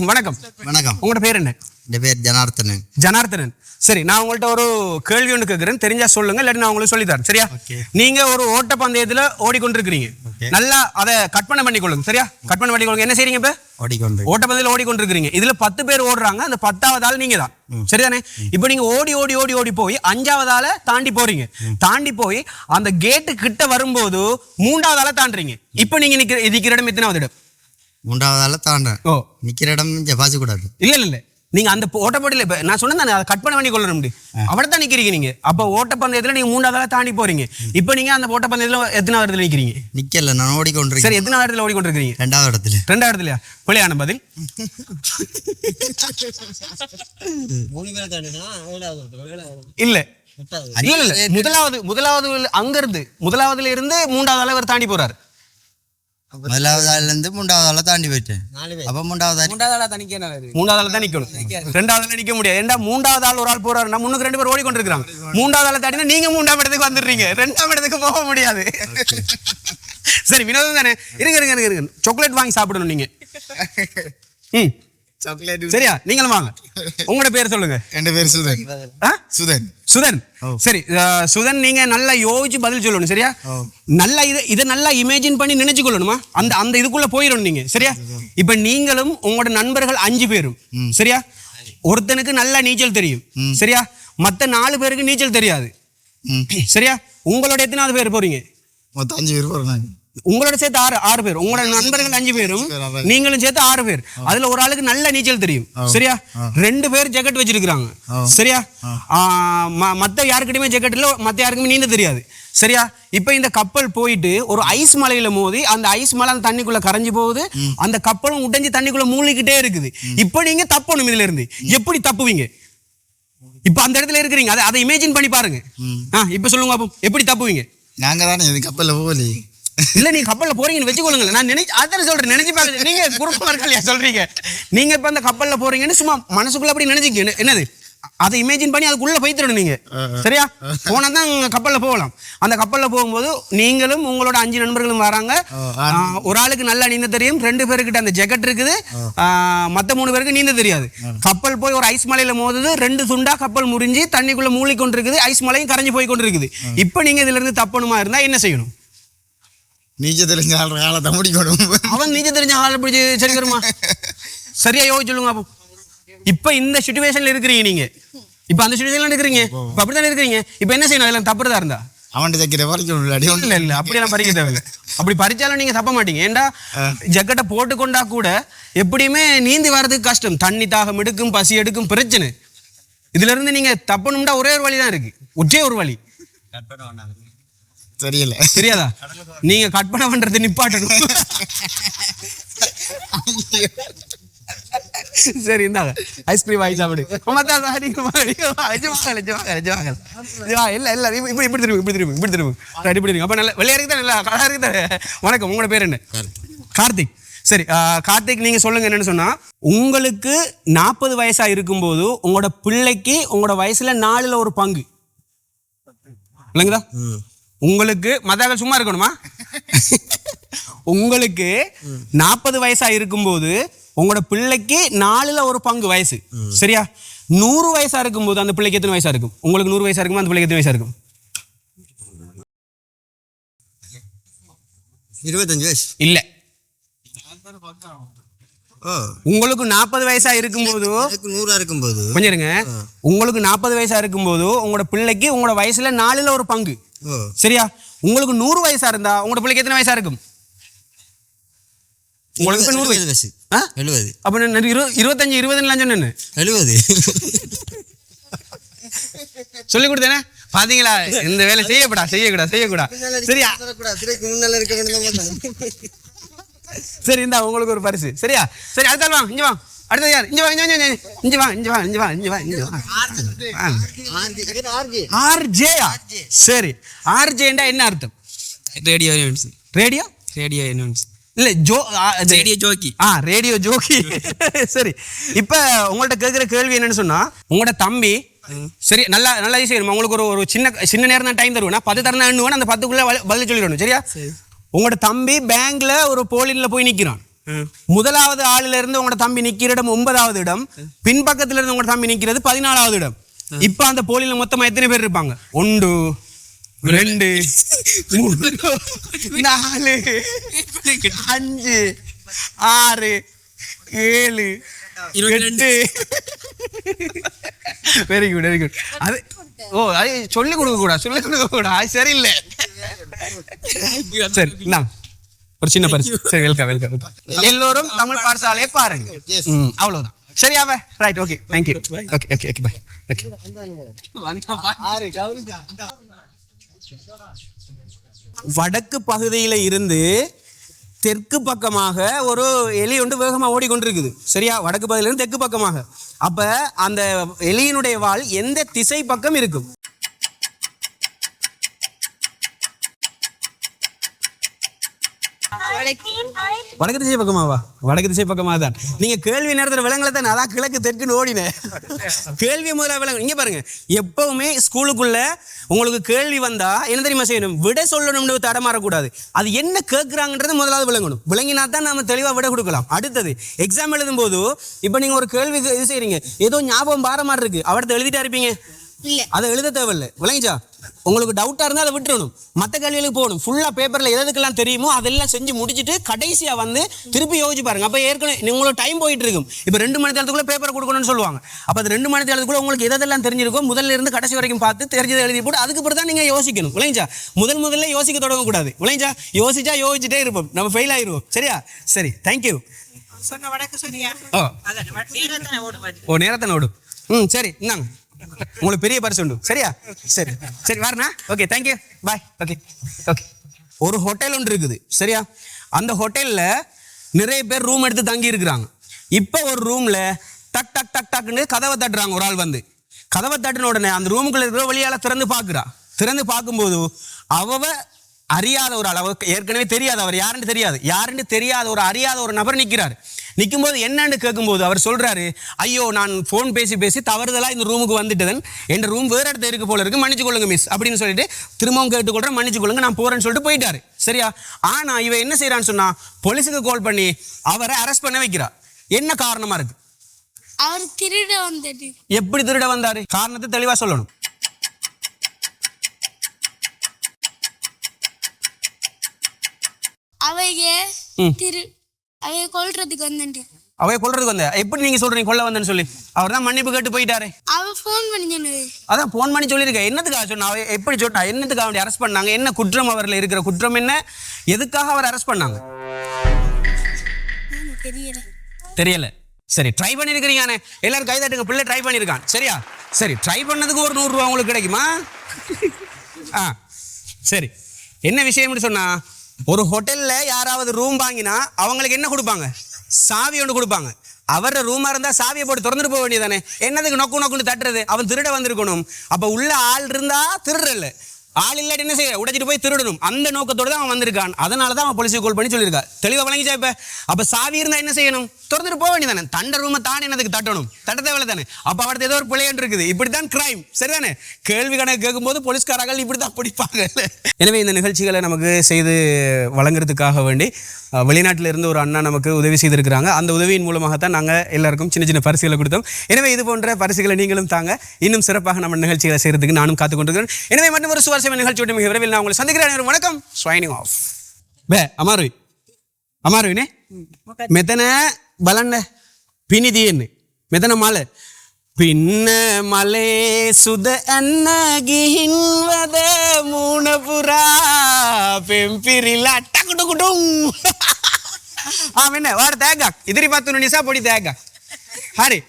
வணக்கம். வணக்கம். உங்களோட பேர் என்ன? என் பேர் ஜனார்த்தனன். ஜனார்த்தனன். சரி நான் உங்கள்ட்ட ஒரு கேள்வி ஒன்று கேட்குறேன் தெரிஞ்சா சொல்லுங்க இல்லாட்டி நான் உங்களுக்கு சொல்லி தரேன். சரியா. நீங்க ஒரு ஓட்ட பந்தயத்துல ஓடிக்கொண்டிருக்கிறீங்க. நல்லா அதை கற்பனை பண்ணிக்கொள்ளுங்க சரியா? கற்பனை பண்ணிக்கொள்ளுங்க என்ன செய்றீங்க இப்ப? ஓடிக்கொண்டு. ஓட்டப்பந்தயத்தில் ஓடிக்கொண்டிருக்கிறீங்க. இதுல பத்து பேர் ஓடுறாங்க. அந்த பத்தாவது ஆள் நீங்க தான் சரிதானே? இப்போ நீங்க ஓடி ஓடி ஓடி ஓடி போய் அஞ்சாவது ஆளை தாண்டி போறீங்க. தாண்டி போய் அந்த கேட்டு கிட்ட வரும்போது மூன்றாவது ஆளை தாண்டுறீங்க. இப்போ நீங்க நிக்கிற நிக்கிற இடம் எத்தனாவது இடம்? மூன்றாவது ஆள தாண்டேன். ஓ. நிக்கிற இடம் இங்கே பாசக்கூடாது இல்ல இல்ல இல்ல. நீங்க அந்த ஓட்டப்போட்டியில இப்ப நான் சொன்னேன் அதை கட் பண்ண வேண்டி கொள்ள முடியும் அவட தான் நிக்கிறீங்க நீங்க. அப்ப ஓட்டப்பந்தயத்துல நீங்க மூன்றாவது ஆளா தாண்டி போறீங்க. இப்போ நீங்க அந்த ஓட்டப்பந்தயத்துல எத்தனாவது இடத்துல நிக்கிறீங்க? நிக்கல நான் ஓடிக்கொண்டிருக்கேன். சரி எத்தனாவது இடத்துல ஓடிக்கொண்டிருக்கீங்க ரெண்டாவது இடத்துல. ரெண்டாவது இடத்துலயா? பிள்ளையான பதில்? இல்ல. இல்ல இல்ல முதலாவது முதலாவது அங்க இருந்து முதலாவதுல இருந்து மூன்றாவது அளவு தாண்டி போறாரு. முதலாவது ஆள்ல இருந்து மூன்றாவது ஆள தாண்டி போயிட்டேன் அப்ப மூன்றாவது ஆள் மூன்றாவது ஆள் தான் நிக்கணும் ரெண்டாவது நிக்க முடியாது ஏன்டா மூன்றாவது ஆள் ஒரு ஆள் போறாருன்னா முன்னுக்கு ரெண்டு பேர் ஓடிக்கொண்டிருக்காங்க மூன்றாவது ஆள் தாண்டினா நீங்க மூன்றாம் இடத்துக்கு வந்துடுறீங்க ரெண்டாம் இடத்துக்கு போக முடியாது சரி வினோதம் தானே இருங்க இருங்க இருங்க இருங்க சாக்லேட் வாங்கி சாப்பிடணும் நீங்க ம் சாக்லேட் சரியா நீங்களும் வாங்க உங்களோட பேர் சொல்லுங்க. என் பேர் சுதன்? சுதன் சுதன் சரி சுதன் நீங்க நல்லா யோசிச்சு பதில் சொல்லணும் சரியா? நல்லா இதை இதை நல்லா இமேஜின் பண்ணி நினைச்சு கொள்ளணுமா? அந்த அந்த இதுக்குள்ள போயிடணும் நீங்க சரியா? இப்ப நீங்களும் உங்களோட நண்பர்கள் அஞ்சு பேரும் சரியா? ஒருத்தனுக்கு நல்லா நீச்சல் தெரியும் சரியா? மத்த நாலு பேருக்கு நீச்சல் தெரியாது சரியா? உங்களோட எத்தனாவது பேர் போறீங்க? மொத்தம் அஞ்சு பேர் போகிறேன் உங்களோட சேர்த்து ஆறு ஆறு பேர். உங்களோட நண்பர்கள் அஞ்சு பேரும் நீங்களும் சேர்த்து ஆறு பேர். அதுல ஒரு ஆளுக்கு நல்ல நீச்சல் தெரியும். சரியா? ரெண்டு பேர் ஜெக்கெட் வச்சிருக்காங்க சரியா? மத்த யாருக்கிட்டயுமே ஜெக்கெட் இல்ல மத்த யாருக்குமே நீந்த தெரியாது. சரியா? இப்ப இந்த கப்பல் போயிட்டு ஒரு ஐஸ் மலையில மோதி அந்த ஐஸ் மலை அந்த தண்ணிக்குள்ள கரைஞ்சு போகுது. அந்த கப்பலும் உடைஞ்சு தண்ணிக்குள்ள மூழ்கிக்கிட்டே இருக்குது. இப்ப நீங்க தப்பணும் இதுல இருந்து எப்படி தப்புவீங்க? இப்ப அந்த இடத்துல இருக்கிறீங்க. அதை அதை இமேஜின் பண்ணி பாருங்க. ஆ இப்ப சொல்லுங்க பாப்போம். எப்படி தப்புவீங்க? நாங்கள் தானே கப்பலில் போகலையே. இல்ல நீங்க கப்பல்ல போறீங்கன்னு வச்சுக்கொள்ளுங்களேன் நான் நினைச்சு அதான் சொல்றேன். நினைச்சு பாக்க நீங்க குறுக்க இருக்கலையா சொல்றீங்க? நீங்க இப்ப அந்த கப்பல்ல போறீங்கன்னு சும்மா மனசுக்குள்ள அப்படி நினைச்சுக்க என்ன- என்னது? அதை இமேஜின் பண்ணி அதுக்குள்ள போய்த்திடணும் நீங்க. சரியா? போனா தான் கப்பல்ல போகலாம். அந்த கப்பல்ல போகும்போது நீங்களும் உங்களோட அஞ்சு நண்பர்களும் வராங்க. ஒரு ஆளுக்கு நல்லா நீந்த தெரியும். ரெண்டு பேருக்கிட்ட அந்த ஜெக்கெட் இருக்குது. மத்த மூணு பேருக்கு நீந்த தெரியாது. கப்பல் போய் ஒரு ஐஸ் மலையில மோதுது. ரெண்டு துண்டா கப்பல் முறிஞ்சு தண்ணிக்குள்ள மூழ்கி கொண்டிருக்குது ஐஸ் மலையும் கரைஞ்சு போய் கொண்டிருக்குது இப்போ நீங்க இதுல இருந்து தப்பணுமா இருந்தா என்ன செய்யணும்? நீச்சல் தெரிஞ்ச ஆள் காலத்தை முடிக்கணும். அவன் நீச்சல் தெரிஞ்ச ஆள் பிடிச்சி சரி வருமா சரியா யோசிச்சு சொல்லுங்க அப்போ. இப்ப இந்த சுச்சுவேஷன்ல இருக்கிறீங்க நீங்க. இப்ப அந்த சுச்சுவேஷன்ல இருக்கிறீங்க. இப்ப அப்படித்தானே இருக்கிறீங்க? இப்ப என்ன செய்யணும்? அதெல்லாம் தப்புறதா இருந்தா? அவன்கிட்ட தைக்கிற வரைக்கும் இல்ல இல்ல அப்படியெல்லாம் பறிக்க தேவையில்ல. அப்படி பறிச்சாலும் நீங்க தப்ப மாட்டீங்க. ஏன்டா ஜக்கெட்டை போட்டுக்கொண்டா கூட எப்படியுமே நீந்தி வர்றதுக்கு கஷ்டம். தண்ணி தாகம் எடுக்கும் பசி எடுக்கும் பிரச்சனை. இதுல இருந்து நீங்க தப்பணும்டா ஒரே ஒரு வழி தான் இருக்கு. ஒற்றே ஒரு வழி. தெரியல. தெரியாதா? நீங்க கற்பனை பண்றது நிப்பாட்டணும். சரி இந்தாங்க. ஐஸ்கிரீம் வாங்கி சாப்பிடு. மத்தா இல்ல இல்ல இப்படி இப்படி திரும்பி இப்படி திரும்பி இப்படி திரும்பி இப்படி திரும்பி அப்ப நல்ல வெளியே இருக்கு நல்லா கலா இருக்கு தானே வணக்கம் உங்களோட பேர் என்ன? கார்த்திக். சரி கார்த்திக் நீங்க சொல்லுங்க என்னன்னு சொன்னா உங்களுக்கு நாற்பது வயசா இருக்கும்போது உங்களோட பிள்ளைக்கு உங்களோட வயசுல நாலுல ஒரு பங்கு. இல்லைங்களா? உங்களுக்கு மதாக்கள் சும்மா இருக்கணுமா? உங்களுக்கு நாற்பது வயசா இருக்கும்போது உங்களோட பிள்ளைக்கு நாலுல ஒரு பங்கு வயசு. சரியா? நூறு வயசா இருக்கும்போது அந்த பிள்ளைக்கு எத்தனை வயசா இருக்கும்? உங்களுக்கு நூறு வயசா இருக்கும்? அந்த பிள்ளைக்கு எத்தனை வயசா இருக்கும்? இருபத்தஞ்சு வயசு. இல்ல. உங்களுக்கு நாற்பது வயசா இருக்கும்போது நூறா இருக்கும்போது. கொஞ்சம் இருங்க. உங்களுக்கு நாற்பது வயசா இருக்கும்போது உங்களோட பிள்ளைக்கு உங்களோட வயசுல நாலுல ஒரு பங்கு. சரியா? உங்களுக்கு நூறு வயசா இருந்தா உங்களோட பிள்ளைக்கு எத்தனை வயசா இருக்கும்? உங்களுக்கு இப்ப நூறு வயசு? எழுபது அப்ப நான் இரு இருபத்தஞ்சு இருபதுலாம் சொன்னேன்னு எழுபது சொல்லி கொடுத்தேனே? பாத்தீங்களா? இந்த வேலை செய்யக்கூடா செய்யக்கூடா செய்யக்கூடா. சரியா? சரி இந்தா உங்களுக்கு ஒரு பரிசு. சரியா? சரி அடுத்த வாங்க இங்க வா. அடுத்தது யார்? இங்க வா இங்க வா, இங்க வா இங்க வா இங்க வா இங்க வா இங்க வா வா ஆர்ஜேயா சரி. ஆர்ஜேண்டா என்ன அர்த்தம்? Radio units. Radio? Radio units. இல்ல ஜோ radio jockey. Ah radio jockey. சரி. இப்ப உங்கள்ட்ட கேட்குற கேள்வி என்னன்னு சொன்னா உங்களோட தம்பி சரி நல்லா நல்லா செய்யணும் உங்களுக்கு ஒரு ஒரு சின்ன சின்ன நேரம் தான் டைம் தருவேன்? பத்து தரம் எண்ணுவேன்? அந்த பத்துக்குள்ள வ- பதில் சொல்லிடணும். சரியா? உங்களோட தம்பி பேங்க்ல ஒரு போலின்ல போய் நிக்கிறான். முதலாவது ஆளுல இருந்து உங்களோட தம்பி நிக்கிற இடம் ஒன்பதாவது இடம். பின்பக்கத்துல இருந்து உங்களோட தம்பி நிக்கிறது பதினாலாவது இடம். இப்ப அந்த போலியில மொத்தமா எத்தனை பேர் இருப்பாங்க? ஒன்று ரெண்டு நாலு அஞ்சு ஆறு ஏழு வெரி குட் வெரி குட் அது ஓ அது சொல்லி கொடுக்க கூடாது சொல்லி கொடுக்க கூடாது. அது சரியில்லை. சரி. ஒரு சின்ன பரிசு. சரி வெல்கம் வெல்கம் எல்லோரும் தமிழ் பாடசாலையை பாருங்க. ம், அவ்வளவுதான். சரியாவ right okay thank you okay okay okay bye okay வடக்கு பகுதியில இருந்து தெற்கு பக்கமாக ஒரு எலி ஒன்று வேகமாக ஓடிக்கொண்டிருக்குது. சரியா? வடக்கு பகுதியிலிருந்து தெற்கு பக்கமாக. அப்போ அந்த எலியினுடைய வால் எந்த திசை பக்கம் இருக்கும்? வடக்கு திசை பக்கமாவா வடக்கு திசை பக்கமா தான். நீங்க கேள்வி நேரத்தில் விலங்குலதான் தான். அதான் கிழக்கு தெற்குன்னு ஓடினேன். கேள்வி முதல்ல விலங்கு. இங்க பாருங்க. எப்பவுமே ஸ்கூலுக்குள்ள உங்களுக்கு கேள்வி வந்தா என்ன தெரியுமா செய்யணும்? விட சொல்லணும்னு தடமாறக்கூடாது அது என்ன கேட்குறாங்கன்றது முதலாவது விளங்கணும் விளங்கினா தான் நம்ம தெளிவாக விட கொடுக்கலாம். அடுத்தது எக்ஸாம் எழுதும் போது இப்போ நீங்க ஒரு கேள்வி இது செய்றீங்க. ஏதோ ஞாபகம் பார மாதிரி இருக்கு. அவர்கிட்ட எழுதிட்டா இருப்பீங்க. அதை எழுத தேவையில்லை. விளங்கிச்சா? உங்களுக்கு டவுட்டா இருந்தா அதை விட்டுறணும். மற்ற கேள்விகளுக்கு போகணும். ஃபுல்லா பேப்பர்ல எதுக்கெல்லாம் தெரியுமோ அதெல்லாம் செஞ்சு முடிச்சிட்டு கடைசியா வந்து திருப்பி யோசிச்சு பாருங்க. அப்ப ஏற்கனவே உங்களுக்கு டைம் போயிட்டு இருக்கும். இப்போ ரெண்டு மணி நேரத்துக்குள்ள பேப்பர் கொடுக்கணும்னு சொல்லுவாங்க. அப்ப அது ரெண்டு மணி நேரத்துக்குள்ள உங்களுக்கு எதெல்லாம் தெரிஞ்சிருக்கோ முதல்ல இருந்து கடைசி வரைக்கும் பார்த்து தெரிஞ்சதை எழுதி போட்டு அதுக்கு பிறகு தான் நீங்க யோசிக்கணும். விளைஞ்சா முதல் முதல்ல யோசிக்க தொடங்க கூடாது விளைஞ்சா யோசிச்சா யோசிச்சுட்டே இருப்போம். நம்ம ஃபெயில் ஆயிருவோம். சரியா? சரி. தேங்க்யூ சொன்ன வடக்கு சொன்னியா? ஓ. நேரத்தை ஓடும் ம் சரி. இந்தாங்க. உங்களுக்கு பெரிய பரிசு உண்டு. சரியா? சரி. சரி வரண்ணா okay thank you bye okay okay ஒரு ஹோட்டல் ஒன்று இருக்குது. சரியா? அந்த ஹோட்டலில் நிறைய பேர் ரூம் எடுத்து தங்கி இருக்கிறாங்க. இப்போ ஒரு ரூமில் டக் டக் டக் டக்குன்னு கதவை தட்டுறாங்க. ஒரு ஆள் வந்து. கதவை தட்டின உடனே அந்த ரூமுக்குள்ள இருக்கிற வழியால் திறந்து பார்க்குறா. திறந்து பார்க்கும்போது அவவ அறியாத ஒரு அளவு ஏற்கனவே தெரியாது அவர் யாருன்னு தெரியாது. யாருன்னு தெரியாத ஒரு அறியாத ஒரு நபர் நிற்கிறார் நிற்கும்போது என்னன்னு கேட்கும்போது அவர் சொல்றாரு ஐயோ நான் ஃபோன் பேசி பேசி தவறுதலா இந்த ரூமுக்கு வந்துட்டதன் என் ரூம் வேற இடத்துல இருக்கு போல இருக்கு. மன்னிச்சு கொள்ளுங்க மிஸ் அப்படின்னு சொல்லிட்டு திரும்பவும் கேட்டுக்கொள்றேன். மன்னிச்சு கொள்ளுங்க நான் போறேன்னு சொல்லிட்டு போயிட்டாரு. சரியா? ஆனா இவ என்ன செய்யறான்னு சொன்னா போலீஸுக்கு கால் பண்ணி அவரை அரெஸ்ட் பண்ண வைக்கிறா. என்ன காரணமா இருக்கு? அவர் திருட வந்துட்டு எப்படி திருட வந்தாரு? காரணத்தை தெளிவா சொல்லணும். அவைய. திரு அவைய கொல்றதுக்கு வந்துட்டு அவைய கொல்றதுக்கு வந்த எப்படி நீங்க சொல்றீங்க? கொல்ல வந்தேன்னு சொல்லி. அவர் தான் மன்னிப்பு கேட்டு போயிட்டாரு. அவ ஃபோன் பண்ணி சொன்னது. அதான் ஃபோன் பண்ணி சொல்லியிருக்கேன். என்னத்துக்காக சொன்னா அவ எப்படி சொன்னா என்னத்துக்காக அவனை அரெஸ்ட் பண்ணாங்க? என்ன குற்றம் அவரில் இருக்கிற குற்றம் என்ன? எதுக்காக அவர் அரெஸ்ட் பண்ணாங்க? தெரியல. தெரியல. சரி ட்ரை பண்ணியிருக்கிறீங்கண்ணே. எல்லாரும் கை தட்டுங்க. பிள்ளை ட்ரை பண்ணியிருக்கான். சரியா? சரி ட்ரை பண்ணதுக்கு ஒரு நூறுரூவா உங்களுக்கு கிடைக்குமா? ஆ சரி. என்ன விஷயம்னு சொன்னா ஒரு ஹோட்டல்ல யாராவது ரூம் வாங்கினா அவங்களுக்கு என்ன கொடுப்பாங்க? சாவி ஒன்று கொடுப்பாங்க. அவர ரூமா இருந்தா சாவியை போட்டு திறந்துட்டு போக வேண்டியதானே என்னதுக்கு நொக்கு நொக்குன்னு தட்டுறது? அவன் திருட வந்திருக்கணும். அப்ப உள்ள ஆள் இருந்தா திருடல. ஆள் இல்லாட்டி என்ன செய்ய? உடைச்சிட்டு போய் திருடணும். அந்த நோக்கத்தோட தான் அவன் வந்திருக்கான். அதனால தான் அவன் போலீஸுக்கு கால் பண்ணி சொல்லியிருக்கா. தெளிவாக வழங்கிச்சா இப்போ? அப்ப சாவி இருந்தா என்ன செய்யணும்? திறந்துட்டு போக வேண்டியதானே தண்ட ரூமை தானே எனக்கு தட்டணும்? தட்ட தேவையில்ல தானே அப்போ அவர்கிட்ட ஏதோ ஒரு பிள்ளையன் இருக்குது. இப்படித்தான் கிரைம் சரிதானே? கேள்வி கணக்கு கேட்கும்போது போலீஸ்காரர்கள் இப்படி தான் பிடிப்பாங்க. எனவே இந்த நிகழ்ச்சிகளை நமக்கு செய்து வழங்குறதுக்காக வேண்டி அஹ், இருந்து ஒரு அண்ணா நமக்கு உதவி செய்திருக்கிறாங்க. அந்த உதவியின் மூலமாகத்தான் நாங்கள் எல்லாருக்கும் சின்ன சின்ன பரிசுகளை கொடுத்தோம். எனவே இது போன்ற பரிசுகளை நீங்களும் தாங்க. இன்னும் சிறப்பாக நம்ம நிகழ்ச்சிகளை செய்யறதுக்கு நானும் காத்துக்கொண்டிருக்கிறேன். எனவே மட்டும் ஒரு சுவாரஸ்யமான நிகழ்ச்சியோட மிக விரைவில் நான் உங்களை சந்திக்கிறேன் அனைவரும் வணக்கம் ஸ்வைனிங் ஆஃப் பே அமாரு අමාරුයිනේ මෙතන බලන්න පිණි තියෙන්නේ මෙතන මල පින්න මලේ සුද ඇන්න ගිහින්වද මූුණපුරා පෙම්පිරිලා ටකුටකුටුම් ආ මෙන්න වාට තෑගක් ඉදිරිපත් වුණු නිසා පොඩි තෑගක් හරි